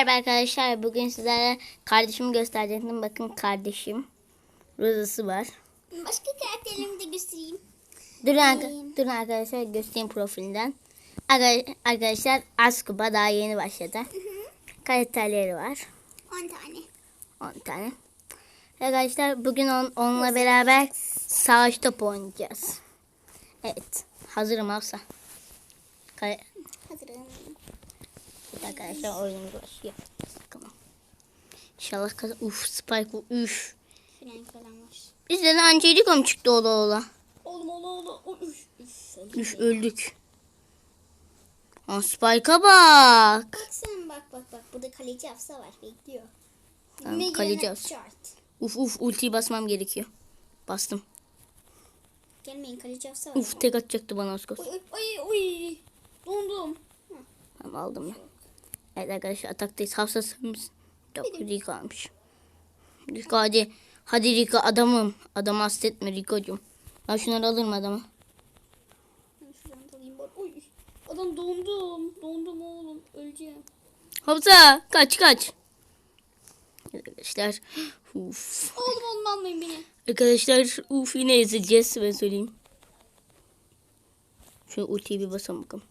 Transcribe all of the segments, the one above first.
Merhaba arkadaşlar. Bugün sizlere kardeşimi gösterecektim. Bakın kardeşim. Rozası var. Başka karakterlerimi de göstereyim. Durun, arka- durun arkadaşlar göstereyim profilinden. Arka- Arkadaşlar Askuba daha yeni başladı. Karakterleri var. 10 tane. 10 tane. Arkadaşlar bugün on, onunla beraber savaş topu oynayacağız. Evet. Hazırım Hafsa. Hazırım. Evet arkadaşlar oyunumuz başlıyor. Bakalım. İnşallah kazan. Uf Spike uf. Frank falan var. Bizden Angelico mu çıktı ola ola? Oğlum oğlum. Oy, Üf. Üf. Üf öldük. Aa, Spike'a bak. Bak sen bak bak bak. Burada kaleci Hafsa var. Bekliyor. Tamam, kaleci Hafsa. Uf uf ultiyi basmam gerekiyor. Bastım. Gelmeyin kaleci Hafsa var. Uf tek atacaktı bana az Oy oy oy. Dondum. Tamam aldım ben. Evet arkadaşlar ataktayız. Hafsasımız. Yok Rico almış. Rico hadi. Hadi Rico adamım. Adamı hasta etme Rico'cum. Ben şunları alırım adama. Adam dondum. Dondum oğlum. Öleceğim. Hafsa kaç kaç. Arkadaşlar. Uf. Oğlum oğlum almayın beni. Arkadaşlar uf yine ezileceğiz ben söyleyeyim. Şu ultiyi bir basalım bakalım.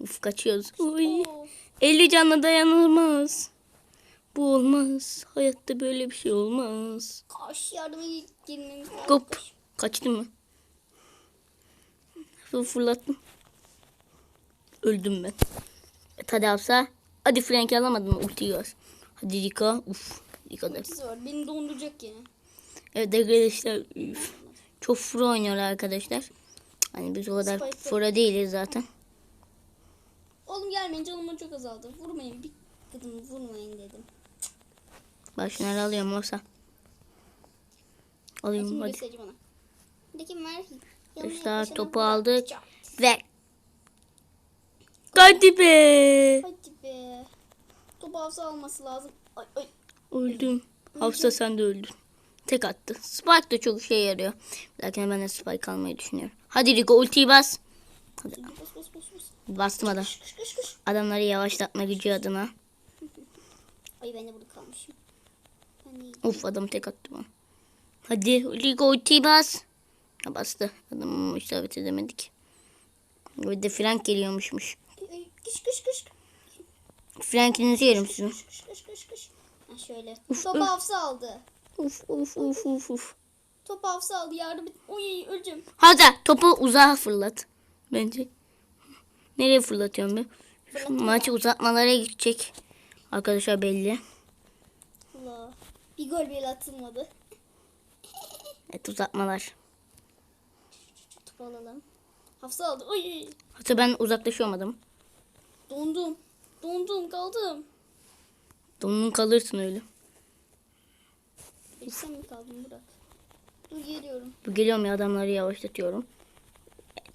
Uf kaçıyoruz. Uy. Oo. 50 canla dayanılmaz. Bu olmaz. Hayatta böyle bir şey olmaz. Kaş yardıma girmemiz lazım. Hop. Kaçtın mı? Fırlattım. Öldüm ben. Evet, hadi Hafsa. Hadi Frank'i alamadın mı? Ultiyi var. Hadi Rika. Uf. Rika da. Var. Beni donduracak yine. Evet arkadaşlar. Üf. Çok pro oynuyorlar arkadaşlar. Hani biz o kadar pro değiliz zaten. Oğlum gelmeyin canıma çok azaldı. Vurmayın bir kadın vurmayın dedim. Bak şunları alıyorum olsa. Alayım hadi. Hadi yaklaşalım. topu aldık. Ve. Hadi be. Hadi be. Topu hafıza alması lazım. Ay ay. Öldüm. Hafsa sen de öldün. Tek attı. Spike de çok işe yarıyor. Lakin ben de Spike almayı düşünüyorum. Hadi Rico ultiyi bas. Hadi. Bas bas bas bas. Bastım adam. Kış kış kış kış. Adamları yavaşlatma gücü adına. Ay ben de burada kalmışım. Uf adam tek attı bana. Hadi Rico ultiyi bas. Ha, bastı. Adamı isabet edemedik. Bir de Frank geliyormuşmuş. Kış kış kış. Frank'inizi yerim sizin. Kış kış kış kış kış. Ha şöyle. Uf, Topu uf. hafıza aldı. Uf uf uf uf uf. Topu hafıza aldı. Yardım et. Oy öleceğim. Hadi topu uzağa fırlat. Bence. Nereye fırlatıyorum ben? Şu maç uzatmalara gidecek. Arkadaşlar belli. Allah. Bir gol bile atılmadı. Evet uzatmalar. Topu alalım. Hafıza aldı. Oy. Hatta ben uzaklaşıyorum adam. Dondum. Dondum kaldım. Donun kalırsın öyle. Peki sen mi kaldın Burak? Dur geliyorum. Bu geliyorum ya adamları yavaşlatıyorum.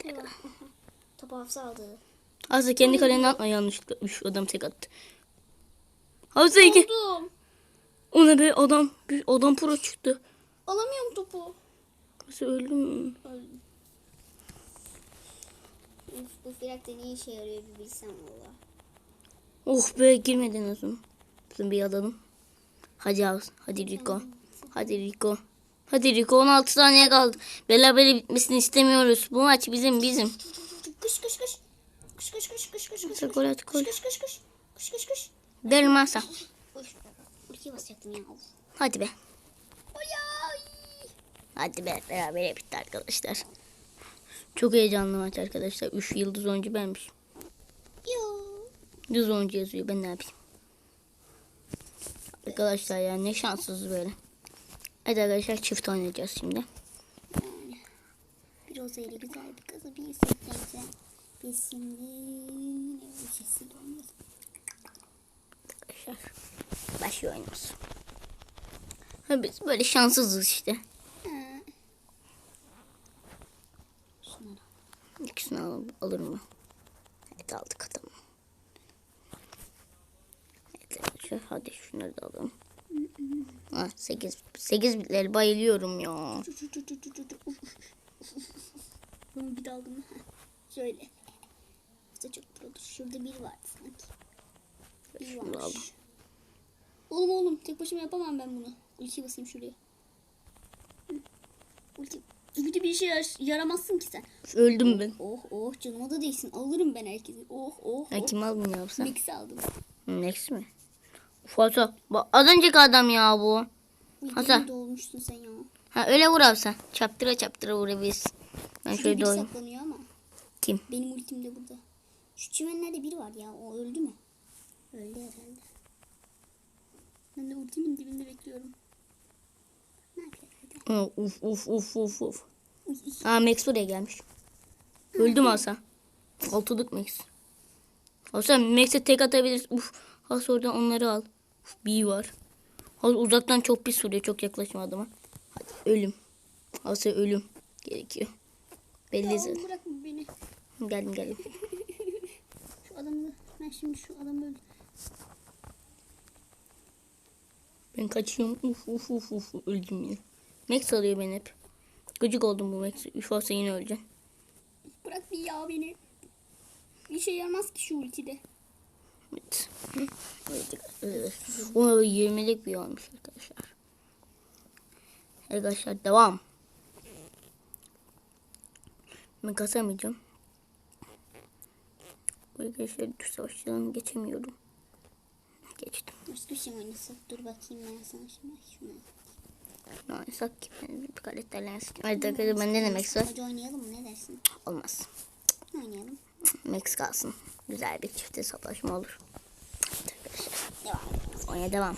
Aha. Topu hafıza aldı. Aslında kendi kalene atma yanlışlıkla. Üf adam tek attı. Hafsa iki. Dondum. O ne be adam. Bir adam pro çıktı. Alamıyorum topu. Nasıl öldüm? Öldüm. Uf, bu firakta ne işe yarıyor bir bilsem valla. Oh be girmedin zaman. Bizim bir alalım. Hadi Havs. Hadi Rico. Hadi Rico. Hadi Rico 16 saniye kaldı. Berabere bitmesini istemiyoruz. Bu maç bizim bizim. Kış kış kış. Kış kış kış kış kış. Hadi gol at gol. Kış kış. Kış kış kış. Derim masa. Uy. Ultiye basacaktım ya. Of. Hadi be. Hadi be berabere bitti arkadaşlar. Çok heyecanlı maç arkadaşlar. 3 yıldız oyuncu benmiş. Yo. Yıldız oyuncu yazıyor ben ne yapayım. Arkadaşlar ya ne şanssız böyle. Evet arkadaşlar çift oynayacağız şimdi. Bir Roza ile güzel bir kızı bir sekreter. Biz şimdi yine öncesi dönüyoruz. Arkadaşlar başlıyor oyunumuz. Ha, biz böyle şanssızız işte. İkisini al, alır mı? Evet aldık adamı. Evet arkadaşlar hadi şunları da alalım. Ha, 8, 8 bitleri bayılıyorum ya. Bunu bir daldım. Şöyle. İşte çok produr. Şurada biri vardı sanki. Şimdi aldım. Oğlum oğlum tek başıma yapamam ben bunu. Ulti basayım şuraya. Ulti. Ulti bir işe yar- yaramazsın ki sen. Öldüm ben. Oh oh canıma da değsin. Alırım ben herkesi. Oh oh Ben oh. kim aldım ya sen? Mix aldım. Max mi? Foto. Bak az önceki adam ya bu. Uy, Hasan. yeni doğmuştun sen ya. Ha öyle vur abi sen. Çaptıra çaptıra vurabilirsin. Ben şöyle biri doğayım. saklanıyor ama. Kim? Benim ultim de burada. Şu çimenlerde biri var ya. O öldü mü? Öldü herhalde. Ben de ultimin dibinde bekliyorum. Nerede? Nerede? Ha, Uf uf uf uf uf. Aa Max buraya gelmiş. Öldüm Hasan. Altılık Max. Hasan Max'e tek atabilirsin. Uf. Has oradan onları al. Uf, bir var. Has uzaktan çok pis vuruyor. Çok yaklaşma adama. Hadi ölüm. Hasan ölüm. Gerekiyor. Belli zaten. Geldim geldim. Adamı da ben şimdi şu adamı öldüm. Ben kaçıyorum. Uf uf uf uf. Öldüm yine. Max alıyor beni hep. Gıcık oldum bu Max. Üf olsa yine öleceğim. Bırak bir ya beni. Bir şey yaramaz ki şu ultide. Evet. Evet. O 20'lik bir olmuş arkadaşlar. Arkadaşlar devam. Ben kasamayacağım. Arkadaşlar dur savaşçıdan geçemiyorum. Geçtim. Başka şey mi oynasak? Dur bakayım ben sana şimdi. Şunu. Ne oynasak ki? Ben bir karakterlensin. Hadi arkadaşlar bende de Max var. Hadi oynayalım mı? Ne dersin? Olmaz. Oynayalım. Max kalsın. Güzel bir çifte savaşma olur. Devam. Oynaya devam.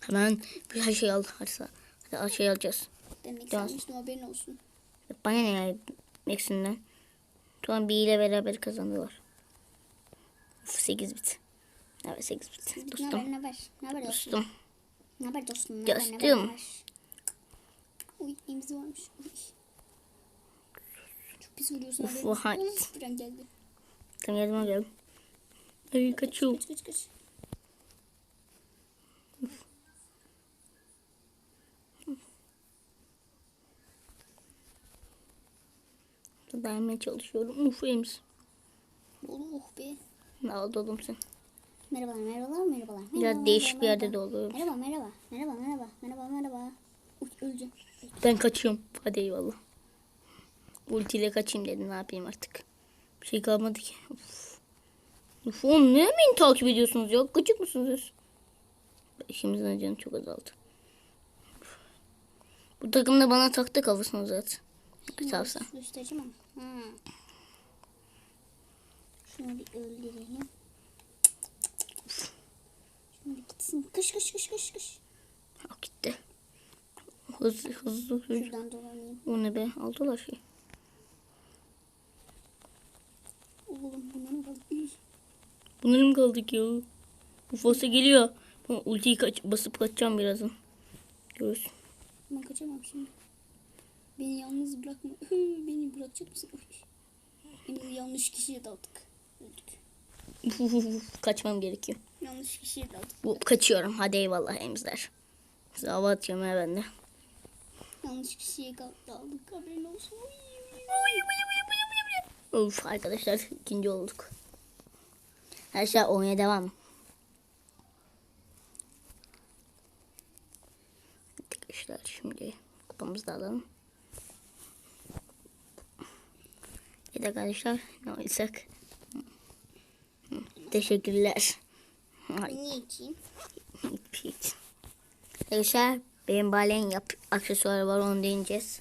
Hemen bir her şey al. Hadi, sa- hadi her şey alacağız. Ben Max Devam. almıştım haberin olsun. Bana ne ya Max'inden. Tuan B ile beraber kazandılar. Uf, 8 bit. Evet 8 bit. Ne haber Dostum. ne haber? Ne haber dostum? Ne haber dostum? Ne haber, ne haber? Uy emzi varmış. Uy. Çok pis vuruyorsun Uf, haberin olsun. vay. Of, bir an geldi. Tam yardıma gel. Ay kaçıyorum. Kaç kaç kaç. Dayanmaya çalışıyorum. Uf Ems. Oğlum oh be. Ne aldı oğlum sen? Merhabalar merhabalar merhabalar. Merhabalar, değişik bir yerde merhaba. doluyorum. Merhaba merhaba. Merhaba merhaba. Merhaba merhaba. Uy öleceğim. Ben kaçıyorum. Hadi eyvallah. Ultiyle kaçayım dedim. Ne yapayım artık. Bir şey kalmadı ki. Uf. Uf oğlum ne beni takip ediyorsunuz ya? Gıcık mısınız? İşimizin acını çok azaldı. Bu takım da bana taktı kafasını zaten. Kısalsa. Göstereceğim ama. Ha. Şunu bir öldürelim. Şunu bir gitsin. Kış kış kış kış kış. Ha, gitti. Hızlı hızlı hızlı. Şuradan dolanayım. O ne be? Aldılar şey. Oğlum bunların kaldı. Bunların kaldık ya. Ufası geliyor. Ben ultiyi kaç basıp kaçacağım birazdan. Görürsün. Ben kaçamam şimdi. Beni yalnız bırakma. Beni bırakacak mısın? Beni yanlış kişiye daldık. Öldük. Kaçmam gerekiyor. Yanlış kişiye daldık. Bu kaçıyorum. Hadi eyvallah emzler. Size hava atıyorum ha ben de. Yanlış kişiye daldık. Haberin olsun. Of arkadaşlar ikinci olduk. Her şey oynaya devam. Arkadaşlar şimdi kupamızı da alalım. Evet arkadaşlar ne oynasak? Hı, Teşekkürler. İçeyim? hiç. Arkadaşlar benim balen yap aksesuarı var onu deneyeceğiz.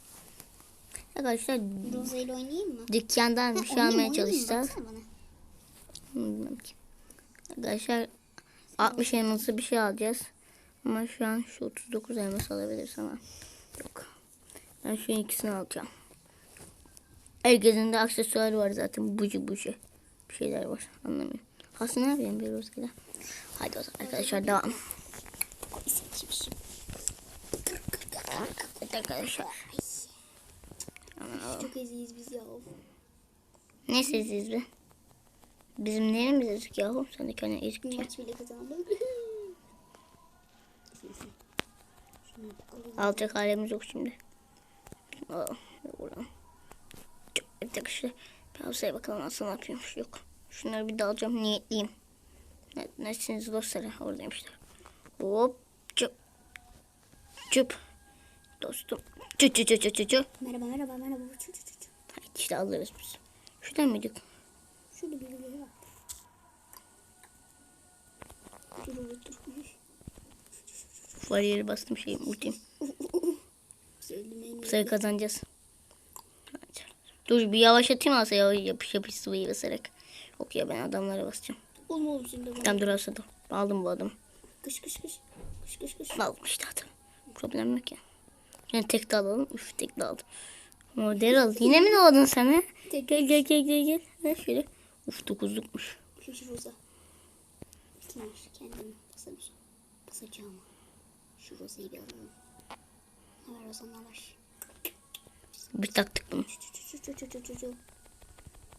Arkadaşlar Roza ile oynayayım mı? dükkandan bir şey almaya çalışacağız. Bilmem ki. Arkadaşlar 60 elması bir şey alacağız. Ama şu an şu 39 elması alabiliriz ama yok. Ben şu ikisini alacağım. Herkesin de aksesuarı var zaten. Bucu bucu. Bir şeyler var. Anlamıyorum. Aslında ne yapayım bir rızkıyla. Hadi o zaman arkadaşlar devam. Arkadaşlar. Çok eziyiz biz ya. Ne sessiz be? Bizim neremiz ezik yahu? Sen de kendine ezik Bir maç bile kazandım. Alacak halimiz yok şimdi. Aa, buradan. Çok evet arkadaşlar. Bir havsaya bakalım nasıl ne yapıyormuş. Yok. Şunları bir de alacağım. Niyetliyim. Ne, nesiniz dostlar? Oradaymışlar. Hop. Çöp. Çöp. Dostum. Çö çö çö çö çö. Merhaba merhaba merhaba. Çu, çu, çu. Haydi işte alırız biz. Şuradan mıydık? Şurada birileri var. Dur dur dur. Bariyeri bastım şeyim ultim. Bu sefer kazanacağız. Dur bir yavaşlatayım alsa yavaş yapış yapış sıvıyı basarak. Yok ya ben adamlara basacağım. Olma oğlum şimdi bana. Tamam dur alsa da. Aldım bu adamı. Kış kış kış. Kış kış kış. Aldım işte adam. Problem yok ya. Yani tek de alalım. Üf tek de aldım. Model Yine mi doğdun sen ha? Tek- Gel gel gel gel gel. Ha, şöyle. Uf dokuzlukmuş. Şu roza. Kendimi. Basacağım. Şu rozayı bir alalım. Ne var roza ne var? Bir taktık bunu.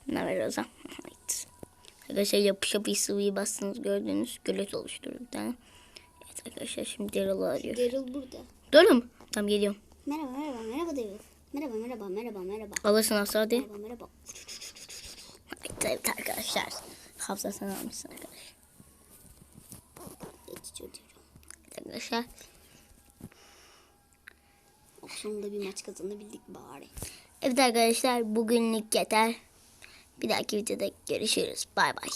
Ne var o zaman? Evet. Arkadaşlar yapış yapış sıvıyı bastınız gördüğünüz gölet oluşturdu bir tane. Evet arkadaşlar şimdi Daryl'ı arıyor. Daryl burada. Doğru mu? Tamam geliyorum. Merhaba merhaba merhaba Daryl. Merhaba merhaba merhaba merhaba. Alırsın asla hadi. Merhaba merhaba. Evet, evet arkadaşlar. Hafıza sen almışsın arkadaşlar. Evet arkadaşlar. Sonunda bir maç kazanabildik bari. Evet arkadaşlar bugünlük yeter. Bir dahaki videoda görüşürüz. Bay bay.